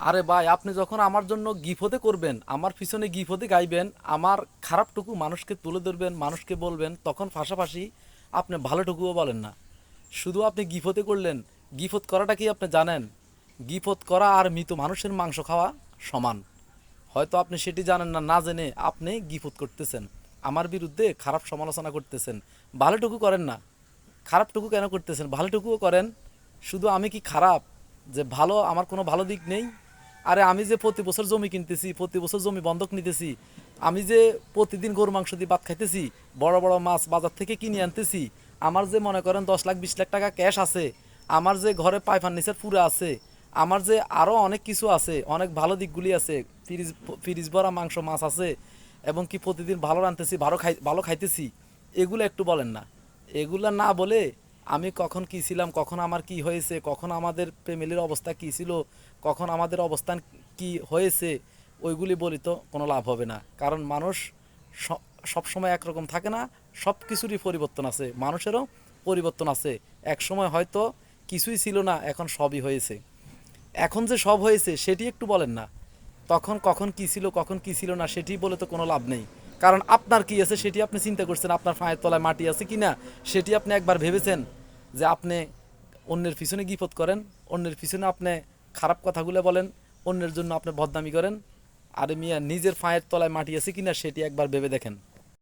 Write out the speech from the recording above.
আরে ভাই, আপনি যখন আমার জন্য গিফতে করবেন, আমার পিছনে গিফতে গাইবেন, আমার খারাপটুকু মানুষকে তুলে ধরবেন, মানুষকে বলবেন, তখন পাশাপাশি আপনি ভালোটুকুও বলেন না। শুধু আপনি গিফতে করলেন গিফত করাটা কি আপনি জানেন? গিফত করা আর মৃত মানুষের মাংস খাওয়া সমান। হয়তো আপনি সেটি জানেন না না জেনে আপনি গিফত করতেছেন। আমার বিরুদ্ধে খারাপ সমালোচনা করতেছেন। ভালোটুকু করেন না। খারাপটুকু কেন করতেছেন? ভালোটুকুও করেন। শুধু আমি কি খারাপ? যে ভালো, আমার কোনো ভালো দিক নেই? আরে আমি যে প্রতি বছর জমি কিনতেছি, প্রতি বছর জমি বন্ধক নিতেছি, আমি যে প্রতিদিন গরু মাংস দিয়ে ভাত খাইতেছি, বড় বড় মাছ বাজার থেকে কিনে আনতেছি, আমার যে মনে করেন দশ লাখ, বিশ লাখ টাকা ক্যাশ আছে, আমার যে ঘরে পাই ফার্নিচার পুরো আছে, আমার যে আরও অনেক কিছু আছে, অনেক ভালো দিকগুলি আছে, ফ্রিজ ফ্রিজ ভরা মাংস, মাছ আছে, এবং কি প্রতিদিন ভালো রাঁধতেছি, ভালো খাই ভালো খাইতেছি, এগুলো একটু বলেন না। এগুলা না বলে আমি কখন কী ছিলাম, কখন আমার কি হয়েছে, কখন আমাদের ফ্যামিলির অবস্থা কি ছিল, কখন আমাদের অবস্থান কি হয়েছে, ওইগুলি বলি তো কোনো লাভ হবে না। কারণ মানুষ সবসময় একরকম থাকে না, সব কিছুরই পরিবর্তন আছে, মানুষেরও পরিবর্তন আছে। এক সময় হয়তো কিছুই ছিল না, এখন সবই হয়েছে। এখন যে সব হয়েছে, সেটি একটু বলেন না। তখন কখন কি ছিল, কখন কি ছিল না, সেটি বলে তো কোনো লাভ নেই। কারণ আপনার কি আছে, সেটি আপনি চিন্তা করছেন, আপনার পায়ের তলায় মাটি আছে কি না সেটি আপনি একবার ভেবেছেন? যে আপনি অন্যের পিছনে গিফত করেন, অন্যের পিছনে আপনি খারাপ কথাগুলো বলেন, অন্যের জন্য আপনি বদনামি করেন। আর মিয়া, নিজের পায়ের তলায় মাটি আছে কিনা সেটি একবার ভেবে দেখেন।